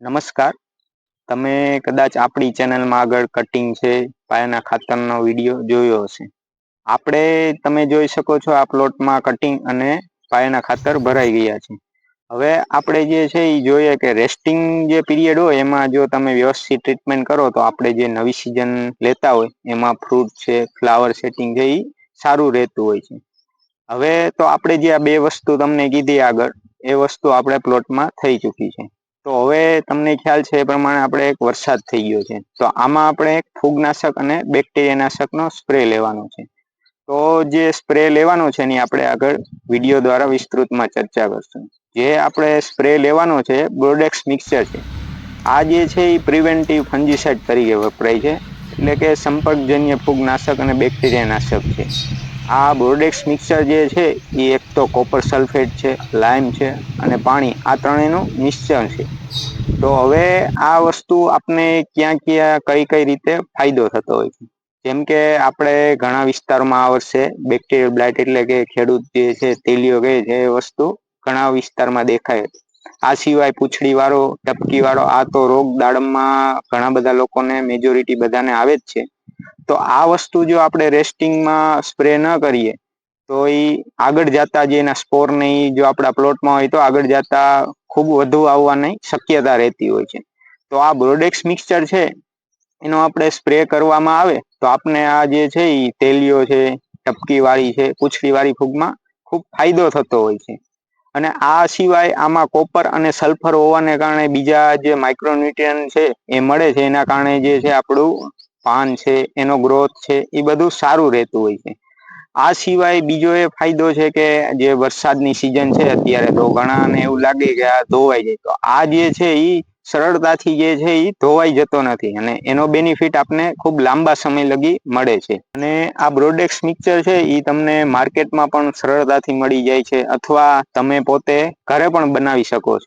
નમસ્કાર. તમે કદાચ આપણી ચેનલમાં આગળ કટિંગ છે, પાયાના ખાતરનો વીડિયો જોયો હશે. આપણે, તમે જોઈ શકો છો આ પ્લોટમાં કટિંગ અને પાયાના ખાતર ભરાઈ ગયા છે. હવે આપણે જે છે એ જોઈએ કે રેસ્ટિંગ જે પીરિયડ હોય, એમાં જો તમે વ્યવસ્થિત ટ્રીટમેન્ટ કરો, તો આપણે જે નવી સિઝન લેતા હોય, એમાં ફ્રૂટ છે ફ્લાવર સેટિંગ છે એ સારું રહેતું હોય છે. હવે તો આપણે જે આ બે વસ્તુ તમને કીધી આગળ, એ વસ્તુ આપણે પ્લોટમાં થઈ ચૂકી છે. તો હવે તમને ખ્યાલ છે એ પ્રમાણે આપણે એક વરસાદ થઈ ગયો છે. તો આમાં આપણે એક ફૂગનાશક અને બેક્ટેરિયાનાશકનો સ્પ્રે લેવાનો છે. તો જે સ્પ્રે લેવાનો છે એની આપણે આગળ વીડિયો દ્વારા વિસ્તૃતમાં ચર્ચા કરશું. જે આપણે સ્પ્રે લેવાનો છે બ્રોડેક્સ મિક્સર છે. આ જે છે એ પ્રિવેન્ટિવ ફંજીસાઇડ તરીકે વપરાય છે. એટલે કે સંપર્કજન્ય ફૂગનાશક અને બેક્ટેરિયાનાશક છે. આ બોર્ડેક્સ મિક્સર જે છે એ એક તો કોપર સલ્ફેટ છે લાઇમ છે અને પાણી. આ ત્રણેયનું મિશ્રણ છે. તો હવે આ વસ્તુ આપને ક્યાં ક્યાં કઈ કઈ રીતે ફાયદો થતો હોય છે? જેમ કે આપણે ઘણા વિસ્તારમાં આ વર્ષે બેક્ટેરિયલ બ્લાઇટ એટલે કે ખેડૂત જે છે, તેલીઓ છે, એ વસ્તુ ઘણા વિસ્તારમાં દેખાય આ સિવાય પૂંછડી વાળો ટપકી વાળો આ તો રોગ દાડમમાં ઘણા બધા લોકોને મેજોરિટી બધાને આવે જ છે. તો આ વસ્તુ જો આપણે રેસ્ટિંગમાં સ્પ્રે ન કરીએ, તો એ આગળ જતા જે એના સ્પોર ને જો આપણા પ્લોટમાં હોય તો આગળ જતા ખૂબ વધુ આવવાની શક્યતા રહેતી હોય છે. તો આ બ્રોડેક્સ મિક્સચર છે, એનો આપણે સ્પ્રે કરવામાં આવે તો આપણે આ જે છે એ તેલીઓ છે, ટપકીવાળી છે, પૂંછડીવાળી ફૂગમાં ખૂબ ફાયદો થતો હોય છે. અને આ સિવાય આમાં કોપર અને સલ્ફર હોવાને કારણે બીજા જે માઇક્રોન્યુટ્રિયન છે એ મળે છે, એના કારણે જે છે આપણું પાન છે, એનો ગ્રોથ છે, એ બધું સારું રહેતું હોય છે. આ સિવાય બીજો એ ફાયદો છે કે જે વરસાદની સિઝન છે, અત્યારે તો ઘણાને એવું લાગે કે આ ધોવાઈ જાય. તો આ જે છે એ સરળતાથી જે છે એ ધોવાઈ જતો નથી અને એનો બેનિફિટ આપને ખૂબ લાંબા સમય લગી મળે છે. અને આ બ્રોડેક્સ મિક્સચર છે એ તમને માર્કેટમાં પણ સરળતાથી મળી જાય છે અથવા તમે પોતે ઘરે પણ બનાવી શકો છો.